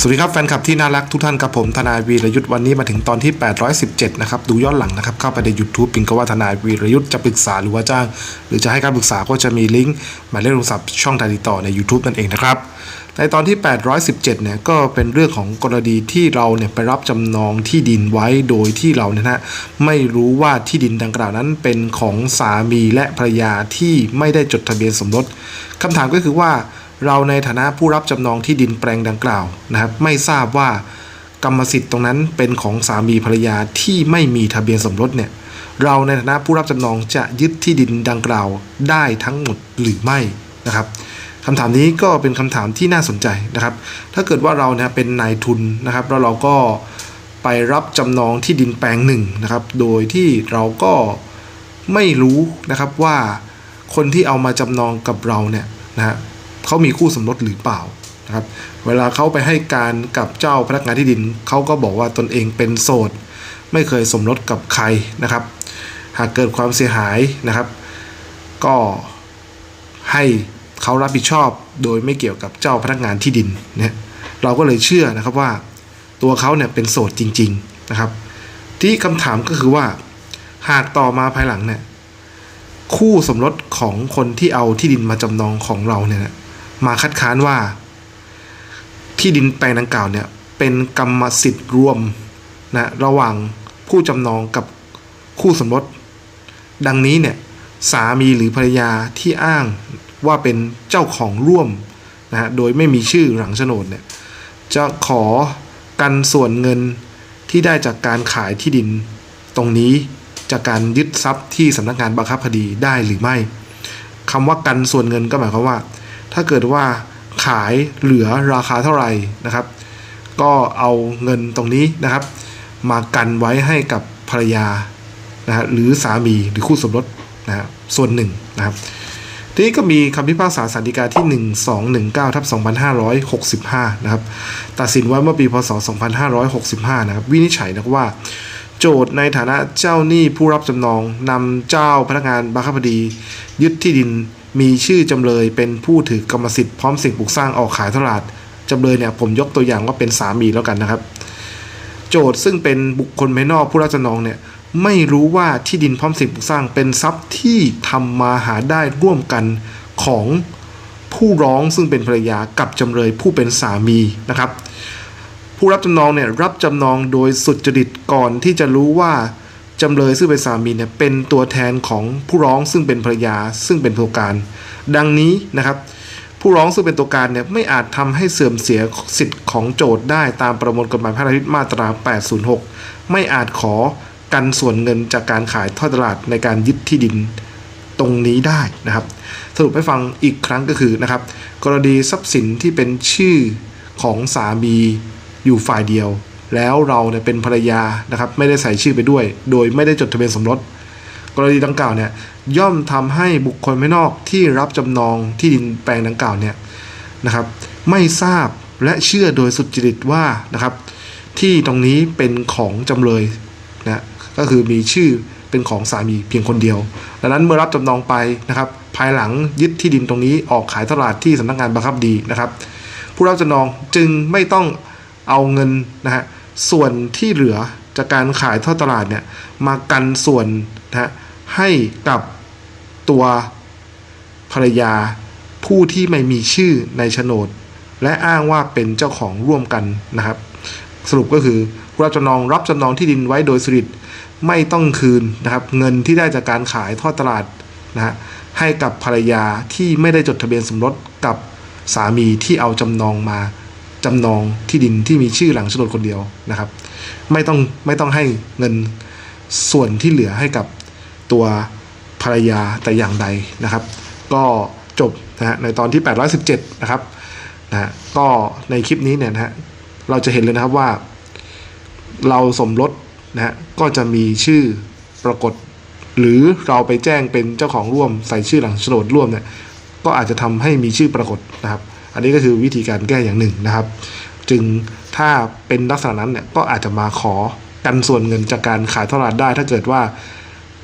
สวัสดีครับแฟนคลับที่น่ารักทุกท่านกับผมทนายวีรยุทธ์วันนี้มาถึงตอนที่ 817 นะครับ ดูย้อนหลังนะครับ เข้าไปใน YouTube ปิงก็ว่าทนายวีรยุทธ์จะปรึกษาหรือว่าจ้าง หรือจะให้การปรึกษาก็จะมีลิงก์หมายเลขโทรศัพท์ช่องทางติดต่อใน YouTube นั่นเองนะครับ ในตอนที่ 817 เนี่ยก็เป็นเรื่องของกรณีที่เราเนี่ยไปรับจำนองที่ดินไว้โดยที่เราเนี่ยนะไม่รู้ว่าที่ดินดังกล่าวนั้นเป็นของสามีและภรรยาที่ไม่ได้จดทะเบียนสมรสคำถามก็คือว่า เราในฐานะผู้รับจำนองที่ดินแปลงดังกล่าวนะครับ ไม่ทราบว่ากรรมสิทธิ์ตรงนั้นเป็นของสามีภรรยาที่ไม่มีทะเบียนสมรสเนี่ยเราในฐานะผู้รับจำนองจะยึดที่ดินดังกล่าวได้ทั้งหมดหรือไม่นะครับคำถามนี้ก็เป็นคำถามที่น่าสนใจนะครับ ถ้าเกิดว่าเราเนี่ยเป็นนายทุนนะครับ แล้วเราก็ไปรับจำนองที่ดินแปลงหนึ่งนะครับ โดยที่เราก็ไม่รู้นะครับว่าคนที่เอามาจำนองกับเราเนี่ยนะฮะ เขามีคู่สมรสหรือเปล่านะครับเวลาเขาไปให้การกับเจ้าพนักงานที่ดินเขาก็บอกว่าตนเองเป็นโสด ไม่เคยสมรสกับใครนะครับ หากเกิดความเสียหายนะครับ ก็ให้เขารับผิดชอบโดยไม่เกี่ยวกับเจ้าพนักงานที่ดินเนี่ยเราก็เลยเชื่อนะครับว่าตัวเขาเนี่ยเป็นโสดจริง ๆนะครับ ที่คำถามก็คือว่า หากต่อมาภายหลังเนี่ยคู่สมรสของคนที่เอาที่ดินมาจำนองของเราเนี่ยนะ มาคัดค้านว่า ที่ดินแปลงดังกล่าวเนี่ยเป็นกรรมสิทธิ์รวมนะระหว่างผู้จำนองกับคู่สมรส ดังนี้เนี่ยสามีหรือภรรยาที่อ้างว่าเป็นเจ้าของร่วมนะโดยไม่มีชื่อหลังโฉนดเนี่ยจะขอกันส่วนเงินที่ได้จากการขายที่ดิน ตรงนี้จากการยึดทรัพย์ที่สำนักงานบังคับคดีได้หรือไม่คำว่ากันส่วนเงินก็หมายความว่า ถ้าเกิดว่าขายเหลือราคาเท่าไหร่นะครับ ก็เอาเงินตรงนี้นะครับ มากันไว้ให้กับภรรยานะฮะหรือสามีหรือคู่สมรสนะฮะส่วนหนึ่งนะครับ ทีนี้ก็มีคำพิพากษาสันติกาที่ 1219ทับ2565 นะครับ ตัดสินไว้เมื่อปีพศ 2565 นะครับ วินิจฉัยนะครับว่า โจทย์ในฐานะเจ้าหนี้ผู้รับจำนองนำเจ้าพนักงานบังคับคดี ยึดที่ดิน มีชื่อจำเลยเป็นผู้ถือกรรมสิทธิ์พร้อมสิ่งปลูกสร้างออกขายตลาดจำเลยเนี่ยผมยกตัวอย่างว่าเป็นสามีแล้วกันนะครับ โจทย์ซึ่งเป็นบุคคลภายนอกผู้รับจำนองเนี่ยไม่รู้ว่าที่ดินพร้อมสิ่งปลูกสร้างเป็นทรัพย์ที่ทำมาหาได้ร่วมกันของผู้ร้องซึ่งเป็นภรรยากับจำเลยผู้เป็นสามีนะครับ ผู้รับจำนองเนี่ยรับจำนองโดยสุจริตก่อนที่จะรู้ว่า จำเลยซึ่งเป็นสามีเนี่ยเป็นตัวแทนของผู้ร้องซึ่งเป็นภรรยาซึ่งเป็นตัวการ ดังนี้นะครับ ผู้ร้องซึ่งเป็นตัวการเนี่ยไม่อาจทำให้เสื่อมเสียสิทธิ์ของโจทย์ได้ตามประมวลกฎหมายแพ่งอาญามาตรา 806 ไม่อาจขอกันส่วนเงินจากการขายทอดตลาดในการยึดที่ดินตรงนี้ได้นะครับ สรุปให้ฟังอีกครั้งก็คือนะครับ กรณีทรัพย์สินที่เป็นชื่อของสามีอยู่ฝ่ายเดียว แล้วเราเนี่ยเป็นภรรยานะครับไม่ได้ใส่ชื่อไปด้วย โดยไม่ได้จดทะเบียนสมรส กรณีดังกล่าวเนี่ยย่อมทำให้บุคคลภายนอกที่รับจำนองที่ดินแปลงดังกล่าวเนี่ยนะครับไม่ทราบและเชื่อโดยสุจริตว่านะครับ ที่ตรงนี้เป็นของจำเลยนะก็คือมีชื่อเป็นของสามีเพียงคนเดียว ดังนั้นเมื่อรับจำนองไปนะครับ ภายหลังยึดที่ดินตรงนี้ออกขายตลาดที่สำนักงานบังคับดีนะครับ ผู้รับจำนองจึงไม่ต้องเอาเงินนะฮะ ส่วนที่เหลือจากการขายท่อตลาดเนี่ยมากันส่วนนะฮะให้กับตัวภรรยาผู้ที่ไม่มีชื่อในโฉนด และอ้างว่าเป็นเจ้าของร่วมกันนะครับ สรุปก็คือรับจำนองรับจำนองที่ดินไว้โดยสุริตไม่ต้องคืนนะครับ เงินที่ได้จากการขายท่อตลาดนะฮะให้กับภรรยาที่ไม่ได้จดทะเบียนสมรสกับสามีที่เอาจำนองมา จำนองที่ดินที่มีชื่อหลังโฉนดคนเดียวนะครับ ไม่ต้องไม่ต้องให้เงินส่วนที่เหลือให้กับตัวภรรยาแต่อย่างใดนะครับ ก็จบนะฮะในตอนที่ 817 นะครับนะฮะก็ในคลิปนี้เนี่ยนะฮะเราจะเห็นเลยนะครับว่า เราสมรสนะฮะก็จะมีชื่อปรากฏ หรือเราไปแจ้งเป็นเจ้าของร่วมใส่ชื่อหลังโฉนดร่วมเนี่ยก็อาจจะทำให้มีชื่อปรากฏนะครับ อันนี้ก็คือวิธีการแก้อย่างหนึ่งนะครับ จึงถ้าเป็นลักษณะนั้นเนี่ยก็อาจจะมาขอกันส่วนเงินจากการขายตลาดได้ ถ้าเกิดว่า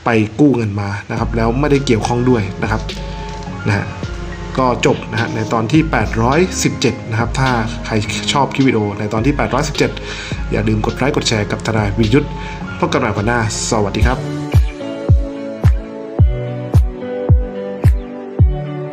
ไปกู้เงินมานะครับ แล้วไม่ได้เกี่ยวข้องด้วยนะครับนะฮะก็จบนะฮะในตอนที่ 817 นะครับ ถ้าใครชอบคลิปวิดีโอในตอนที่ 817 อย่าลืมกดไลค์กดแชร์กับทนายวิยุทธ์พบกันใหม่วันหน้า สวัสดีครับ